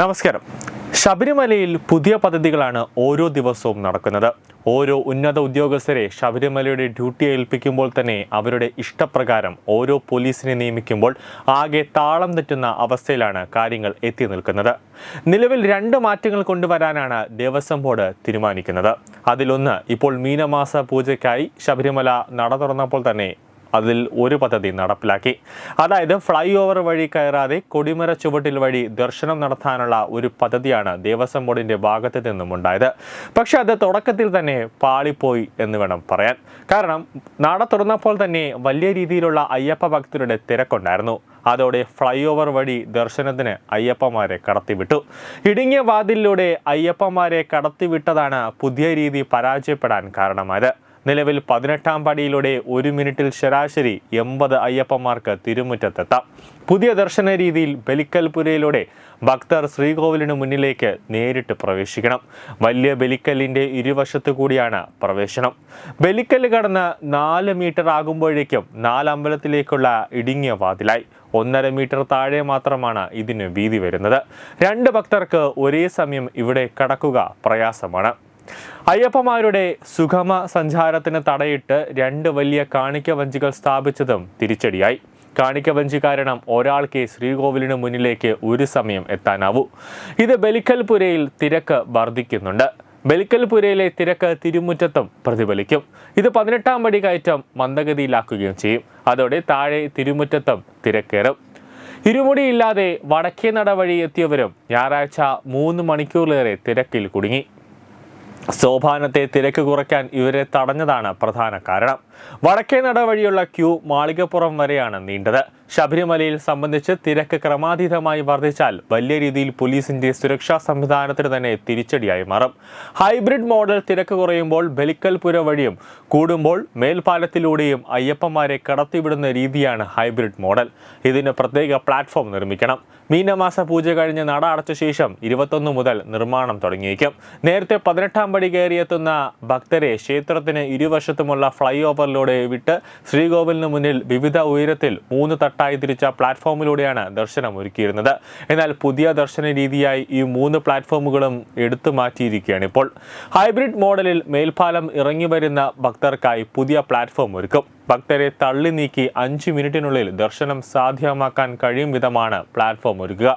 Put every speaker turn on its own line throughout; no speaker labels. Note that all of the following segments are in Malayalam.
നമസ്കാരം. ശബരിമലയിൽ പുതിയ പദ്ധതികളാണ് ഓരോ ദിവസവും നടക്കുന്നത്. ഓരോ ഉന്നത ഉദ്യോഗസ്ഥരെ ശബരിമലയുടെ ഡ്യൂട്ടി ഏൽപ്പിക്കുമ്പോൾ തന്നെ അവരുടെ ഇഷ്ടപ്രകാരം ഓരോ പോലീസിനെ നിയമിക്കുമ്പോൾ ആകെ താളം തെറ്റുന്ന അവസ്ഥയിലാണ് കാര്യങ്ങൾ എത്തി നിൽക്കുന്നത്. നിലവിൽ രണ്ട് മാറ്റങ്ങൾ കൊണ്ടുവരാനാണ് ദേവസ്വം ബോർഡ് തീരുമാനിക്കുന്നത്. അതിലൊന്ന് ഇപ്പോൾ മീനമാസ പൂജയ്ക്കായി ശബരിമല നട തുറന്നപ്പോൾ തന്നെ അതിൽ ഒരു പദ്ധതി നടപ്പിലാക്കി. അതായത് ഫ്ലൈ ഓവർ വഴി കയറാതെ കൊടിമര ചുവട്ടിൽ വഴി ദർശനം നടത്താനുള്ള ഒരു പദ്ധതിയാണ് ദേവസ്വം ബോർഡിന്റെ ഭാഗത്ത് നിന്നും ഉണ്ടായത്. പക്ഷെ അത് തുടക്കത്തിൽ തന്നെ പാളിപ്പോയി എന്ന് വേണം പറയാൻ. കാരണം നട തുറന്നപ്പോൾ തന്നെ വലിയ രീതിയിലുള്ള അയ്യപ്പ ഭക്തരുടെ തിരക്കുണ്ടായിരുന്നു. അതോടെ ഫ്ലൈ ഓവർ വഴി ദർശനത്തിന് അയ്യപ്പന്മാരെ കടത്തിവിട്ടു. ഇടുങ്ങിയ വാതിലിലൂടെ അയ്യപ്പന്മാരെ കടത്തിവിട്ടതാണ് പുതിയ രീതി പരാജയപ്പെടാൻ കാരണമായത്. നിലവിൽ പതിനെട്ടാം പടിയിലൂടെ ഒരു മിനിറ്റിൽ ശരാശരി എൺപത് അയ്യപ്പന്മാർക്ക് തിരുമുറ്റത്തെത്താം. പുതിയ ദർശന രീതിയിൽ ബലിക്കൽപുരയിലൂടെ ഭക്തർ ശ്രീകോവിലിന് മുന്നിലേക്ക് നേരിട്ട് പ്രവേശിക്കണം. വലിയ ബലിക്കല്ലിന്റെ ഇരുവശത്തു കൂടിയാണ് പ്രവേശനം. ബലിക്കല്ല് കടന്ന് നാല് മീറ്റർ ആകുമ്പോഴേക്കും നാലമ്പലത്തിലേക്കുള്ള ഇടുങ്ങിയ വാതിലായി. ഒന്നര മീറ്റർ താഴെ മാത്രമാണ് ഇതിന് വീതി വരുന്നത്. രണ്ട് ഭക്തർക്ക് ഒരേ സമയം ഇവിടെ കടക്കുക പ്രയാസമാണ്. അയ്യപ്പന്മാരുടെ സുഗമ സഞ്ചാരത്തിന് തടയിട്ട് രണ്ട് വലിയ കാണിക്ക വഞ്ചികൾ സ്ഥാപിച്ചതും തിരിച്ചടിയായി. കാണിക്ക വഞ്ചി കാരണം ഒരാൾക്ക് ശ്രീകോവിലിന് മുന്നിലേക്ക് ഒരു സമയം എത്താനാവൂ. ഇത് ബലിക്കൽപുരയിൽ തിരക്ക് വർദ്ധിക്കുന്നുണ്ട് ബലിക്കൽപുരയിലെ തിരക്ക് തിരുമുറ്റത്തും പ്രതിഫലിക്കും. ഇത് പതിനെട്ടാം പടി കയറ്റം മന്ദഗതിയിലാക്കുകയും ചെയ്യും. അതോടെ താഴെ തിരുമുറ്റത്തും തിരക്കേറും. ഇരുമുടിയില്ലാതെ വടക്കേ നട വഴി എത്തിയവരും ഞായറാഴ്ച മൂന്ന് മണിക്കൂറിലേറെ തിരക്കിൽ കുടുങ്ങി. സോപാനത്തെ തിരക്ക് കുറയ്ക്കാൻ ഇവരെ തടഞ്ഞതാണ് പ്രധാന കാരണം. വടക്കേ വഴിയുള്ള ക്യൂ മാളികപ്പുറം വരെയാണ് നീണ്ടത്. ശബരിമലയിൽ സംബന്ധിച്ച് തിരക്ക് ക്രമാതീതമായി വർദ്ധിച്ചാൽ വലിയ രീതിയിൽ പോലീസിന്റെ സുരക്ഷാ സംവിധാനത്തിന് തന്നെ തിരിച്ചടിയായി മാറും. ഹൈബ്രിഡ് മോഡൽ തിരക്ക് കുറയുമ്പോൾ ബലിക്കൽപുര വഴിയും കൂടുമ്പോൾ മേൽപ്പാലത്തിലൂടെയും അയ്യപ്പന്മാരെ കടത്തിവിടുന്ന രീതിയാണ് ഹൈബ്രിഡ് മോഡൽ. ഇതിന് പ്രത്യേക പ്ലാറ്റ്ഫോം നിർമ്മിക്കണം. മീനമാസ പൂജ കഴിഞ്ഞ് നട അടച്ച ശേഷം ഇരുപത്തൊന്ന് മുതൽ നിർമ്മാണം തുടങ്ങിയേക്കും. നേരത്തെ പതിനെട്ടാം പടി കയറിയെത്തുന്ന ഭക്തരെ ക്ഷേത്രത്തിന് ഇരുവശത്തുമുള്ള ഫ്ലൈ ഓവറിലൂടെ വിട്ട് ശ്രീകോവിലിന് മുന്നിൽ വിവിധ ഉയരത്തിൽ മൂന്ന് തട്ടായി തിരിച്ച പ്ലാറ്റ്ഫോമിലൂടെയാണ് ദർശനം ഒരുക്കിയിരുന്നത് എന്നാൽ പുതിയ ദർശന രീതിയായി ഈ മൂന്ന് പ്ലാറ്റ്ഫോമുകളും എടുത്തു മാറ്റിയിരിക്കുകയാണ് ഇപ്പോൾ. ഹൈബ്രിഡ് മോഡലിൽ മേൽപ്പാലം ഇറങ്ങി വരുന്ന ഭക്തർക്കായി പുതിയ പ്ലാറ്റ്ഫോം ഒരുക്കും. ഭക്തരെ തള്ളി നീക്കി അഞ്ച് മിനിറ്റിനുള്ളിൽ ദർശനം സാധ്യമാക്കാൻ കഴിയും വിധമാണ് പ്ലാറ്റ്ഫോം ഒരുക്കുക.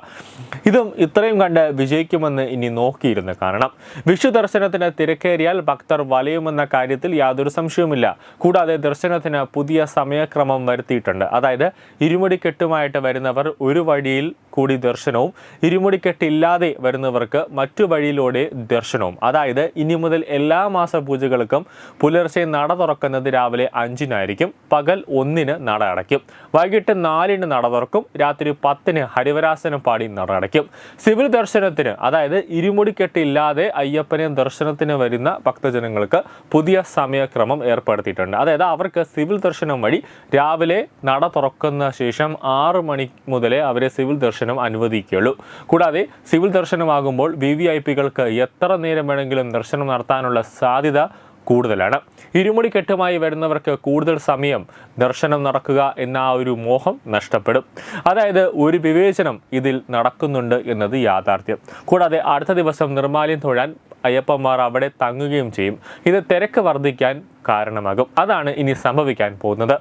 ഇതും ഇത്രയും കണ്ട് വിജയിക്കുമെന്ന് ഇനി നോക്കിയിരുന്ന് കാരണം. വിഷു ദർശനത്തിന് തിരക്കേറിയാൽ ഭക്തർ വലയുമെന്ന കാര്യത്തിൽ യാതൊരു സംശയവുമില്ല. കൂടാതെ ദർശനത്തിന് പുതിയ സമയക്രമം വരുത്തിയിട്ടുണ്ട്. അതായത് ഇരുമുടിക്കെട്ടുമായിട്ട് വരുന്നവർ ഒരു വഴിയിൽ കൂടി ദർശനവും. ഇരുമുടിക്കെട്ടില്ലാതെ വരുന്നവർക്ക് മറ്റു വഴിയിലൂടെ ദർശനവും. അതായത് ഇനി മുതൽ എല്ലാ മാസ പൂജകൾക്കും പുലർച്ചെ നട തുറക്കുന്നത് രാവിലെ അഞ്ചിനായിരിക്കും. പകൽ ഒന്നിന് നട അടയ്ക്കും. വൈകിട്ട് നാലിന് നട തുറക്കും. രാത്രി പത്തിന് ഹരിവരാസനം പാടി നട അടയ്ക്കും. സിവിൽ ദർശനത്തിന് അതായത് ഇരുമുടിക്കെട്ടില്ലാതെ അയ്യപ്പനെ ദർശനത്തിന് വരുന്ന ഭക്തജനങ്ങൾക്ക് പുതിയ സമയക്രമം ഏർപ്പെടുത്തിയിട്ടുണ്ട്. അതായത് അവർക്ക് സിവിൽ ദർശനം വഴി രാവിലെ നട തുറക്കുന്ന ശേഷം ആറ് മണി മുതലേ അവരെ സിവിൽ ദർശനം അനുവദിക്കുകയുള്ളൂ. കൂടാതെ സിവിൽ ദർശനമാകുമ്പോൾ വി വി ഐ പികൾക്ക് എത്ര നേരം വേണമെങ്കിലും ദർശനം നടത്താനുള്ള സാധ്യത കൂടുതലാണ്. ഇരുമുടിക്കെട്ടുമായി വരുന്നവർക്ക് കൂടുതൽ സമയം ദർശനം നടക്കുക എന്ന ആ ഒരു മോഹം നഷ്ടപ്പെടും. അതായത് ഒരു വിവേചനം ഇതിൽ നടക്കുന്നുണ്ട് എന്നത് യാഥാർത്ഥ്യം. കൂടാതെ അടുത്ത ദിവസം നിർമ്മാല്യം തൊഴാൻ അയ്യപ്പന്മാർ അവിടെ തങ്ങുകയും ചെയ്യും. ഇത് തിരക്ക് വർദ്ധിക്കാൻ കാരണമാകും. അതാണ് ഇനി സംഭവിക്കാൻ പോകുന്നത്.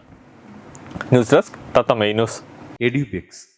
News desk Thathamma news.
Edubix